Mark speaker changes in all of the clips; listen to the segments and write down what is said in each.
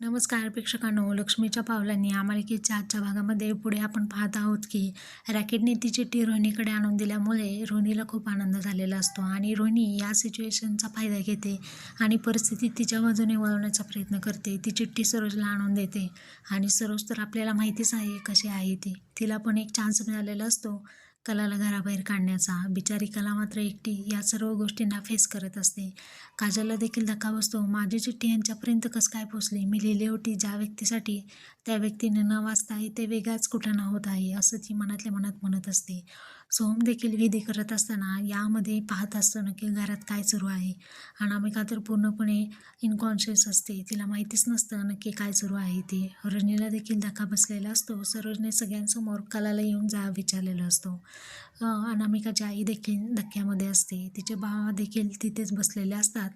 Speaker 1: नमस्कार प्रेक्षकांनो लक्ष्मीच्या पावलांनी या मालिकेच्या आजच्या भागामध्ये पुढे आपण पाहत आहोत की रॅकेटने ती चिठ्ठी रोहिणीकडे आणून दिल्यामुळे रोहिणीला खूप आनंद झालेला असतो आणि रोहिणी या सिच्युएशनचा फायदा घेते आणि परिस्थिती तिच्या बाजूने वळवण्याचा प्रयत्न करते. ती चिठ्ठी सरोजला आणून देते आणि सरोज तर आपल्याला माहितीच आहे कशी आहे ती. तिला पण एक चान्स मिळालेला असतो. कलाला घराबाहेर काढण्याचा. बिचारी कला मात्र एकटी या सर्व गोष्टींना फेस करत असते. काजलला देखील धक्का बसतो. माझी चिठ्ठी यांच्यापर्यंत कसं काय पोचली मी लिहिली होती ज्या व्यक्तीसाठी त्या व्यक्तीने न वाचता ते वेगळाच कुठं होत आहे असं ती मनातल्या मनात म्हणत असते. सोहम देखील विधी करत असताना यामध्ये पाहत असताना की घरात काय सुरू आहे? अनामिका तर पूर्णपणे इनकॉन्शियस असते. तिला माहितीच नसतं नक्की काय सुरू आहे ते. रजनीला देखील धक्का बसलेला असतो. सरोजने सगळ्यांसमोर कलाला येऊन जा विचारलेला असतो. अनामिकाची आई देखील धक्क्यामध्ये असते. तिचे भावा देखील तिथेच बसलेले असतात.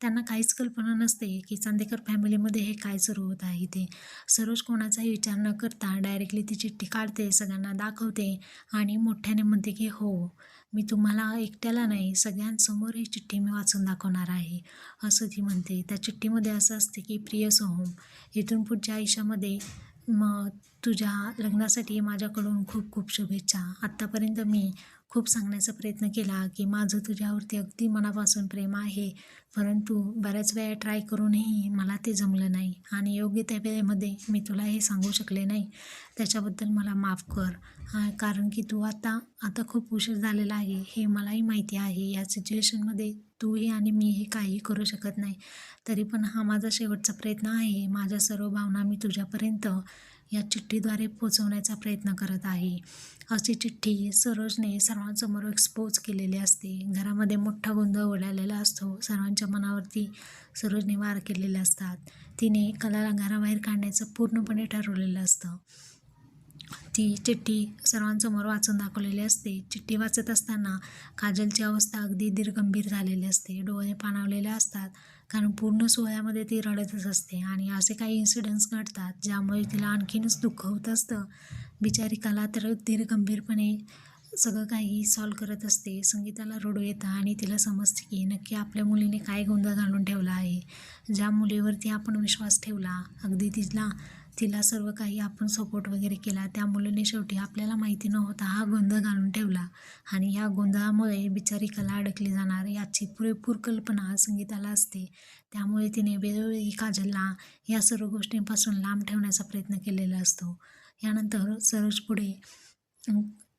Speaker 1: त्यांना काहीच कल्पना नसते की चांदेकर फॅमिलीमध्ये हे काय सुरू होत आहे ते सरोज कोणाचाही विचार न करता डायरेक्टली ती चिठ्ठी काढते सगळ्यांना दाखवते आणि मोठ्याने म्हणते की हो मी तुम्हाला एकट्याला नाही सगळ्यांसमोर ही चिठ्ठी मी वाचून दाखवणार आहे. असं ती म्हणते. त्या चिठ्ठीमध्ये असं असते की प्रिय सोहम इथून पुढच्या आयुष्यामध्ये मग तुझ्या लग्नासाठी माझ्याकडून खूप खूप शुभेच्छा. आत्तापर्यंत मी खूप सांगण्याचा प्रयत्न केला की माझं तुझ्यावरती अगदी मनापासून प्रेम आहे परंतु बऱ्याच वेळा ट्राय करूनही मला ते जमलं नाही आणि योग्य त्या वेळेमध्ये मी तुला हे सांगू शकले नाही. त्याच्याबद्दल मला माफ कर कारण की तू आता आता खूप उशीर झालेला आहे हे मलाही माहिती आहे. या सिच्युएशनमध्ये तूही आणि मी हे काही करू शकत नाही. तरी पण हा माझा शेवटचा प्रयत्न आहे. माझ्या सर्व भावना मी तुझ्यापर्यंत या चिठ्ठीद्वारे पोचवण्याचा प्रयत्न करत आहे. अशी चिठ्ठी सरोजने सर्वांसमोर एक्सपोज केलेली असते. घरामध्ये मोठा गोंधळ उडालेला असतो. सर्वांच्या मनावरती सरोजने वार केलेले असतात. तिने कलाला घराबाहेर काढण्याचं पूर्णपणे ठरवलेलं असतं. ती चिठ्ठी सर्वांसमोर वाचून दाखवलेली असते. चिठ्ठी वाचत असताना काजलची अवस्था अगदी दीर्गंभीर झालेली असते. डोळे पाणावलेले असतात कारण पूर्ण सोहळ्यामध्ये ती रडतच असते आणि असे काही इन्सिडेंट्स घडतात ज्यामुळे तिला आणखीनच दुःख होत असतं. बिचारी कला तर दीर्गंभीरपणे सगळं काही सॉल्व करत असते. संगीताला रडू येतं आणि तिला समजते की नक्की आपल्या मुलीने काय गोंधळ घालून ठेवला आहे. ज्या मुलीवरती आपण विश्वास ठेवला अगदी तिला तिला सर्व काही आपण सपोर्ट वगैरे केला. त्या मुलीने शेवटी आपल्याला माहिती नव्हता हा गोंधळ घालून ठेवला. आणि या गोंधळामुळे बिचारी कला अडकली जाणार. याची पुरेपूर कल्पना संगीताला असते. त्यामुळे तिने वेळोवेळी काजलला या सर्व गोष्टींपासून लांब ठेवण्याचा प्रयत्न केलेला असतो. यानंतर सरोज पुढे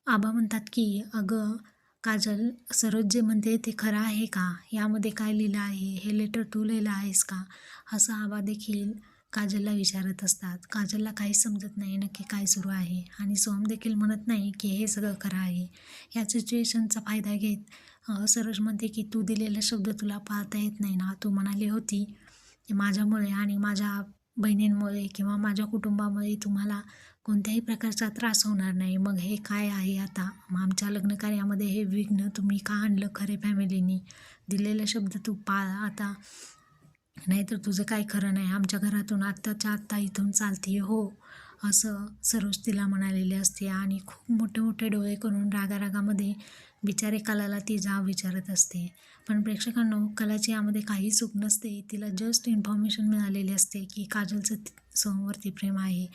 Speaker 1: आबा म्हणतात की अगं काजल सरोज जे म्हणते ते खरं आहे का? यामध्ये काय लिहिलं आहे? हे लेटर तू लिहिलं आहेस का? असं आबा देखील काजलला विचारत असतात काजलला काहीच समजत नाही नक्की काय सुरू आहे आणि सोहम देखील म्हणत नाही की हे सगळं खरं आहे. या सिच्युएशनचा फायदा घेत सरोज म्हणते की तू दिलेला शब्द तुला पाळता येत नाही ना तू म्हणाली होती माझ्यामुळे आणि माझ्या बहिणींमुळे किंवा माझ्या कुटुंबामुळे तुम्हाला कोणत्याही प्रकारचा त्रास होणार नाही. मग हे काय आहे आता? आमच्या लग्नकार्यामध्ये हे विघ्न तुम्ही का आणलं खरे फॅमिलीनी? दिलेला शब्द तू पाळ आता नाहीतर तुझं काय खरं नाही? आमच्या घरातून आत्ताच्या आत्ता इथून चालते हो असं सरोज तिला म्हणालेली असते. आणि खूप मोठे मोठे डोळे करून रागारागामध्ये बिचारे कलाला ती जाव विचारत असते. पण प्रेक्षकांनो कलाची यामध्ये काही चूक नसते. तिला जस्ट इन्फॉर्मेशन मिळालेली असते की काजलचं सोमवरती प्रेम आहे.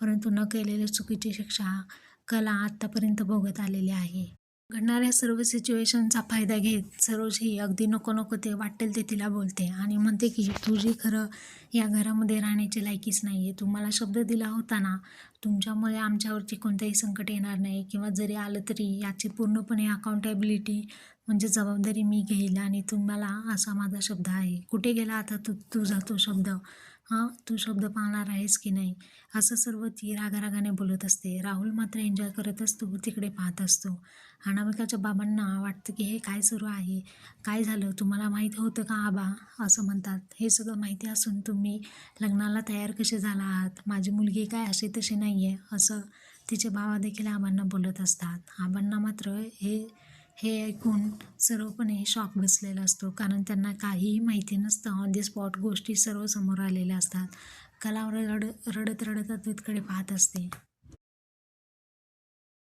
Speaker 1: परंतु न केलेल्या चुकीची शिक्षा कला आत्तापर्यंत भोगत आलेली आहे. घडणाऱ्या सर्व सिच्युएशनचा फायदा घेत सरोज ही अगदी नको नको ते वाटेल ते तिला बोलते आणि म्हणते की तुझी खरं या घरामध्ये राहण्याची लायकीच नाही आहे तुम्हाला शब्द दिला होता ना तुमच्यामुळे आमच्यावरती कोणतंही संकट येणार नाही. किंवा जरी आलं तरी याची पूर्णपणे अकाउंटेबिलिटी म्हणजे जबाबदारी मी घेईल आणि तुम्हाला असा माझा शब्द आहे. कुठे गेला आता तू तुझा तो शब्द? हां तू शब्द पाळणार आहेस की नाही? असं सर्व ती रागारागाने बोलत असते. राहुल मात्र एन्जॉय करत असतो तिकडे पाहत असतो. अनामिकाच्या बाबांना वाटतं की हे काय सुरू आहे? काय झालं? तुम्हाला माहीत होतं का आबा? असं म्हणतात. हे सगळं माहिती असून तुम्ही लग्नाला तयार कसे झाला आहात? माझी मुलगी काय अशी तशी नाही आहे असं तिचे बाबा देखील आबांना बोलत असतात. आबांना मात्र हे हे ऐकून सर्वपणे शॉक बसलेला असतो. कारण त्यांना काहीही माहिती नसतं. ऑन द स्पॉट गोष्टी सर्व समोर आलेल्या असतात. कलावर रड रडत रडत तिकडे पाहत असते.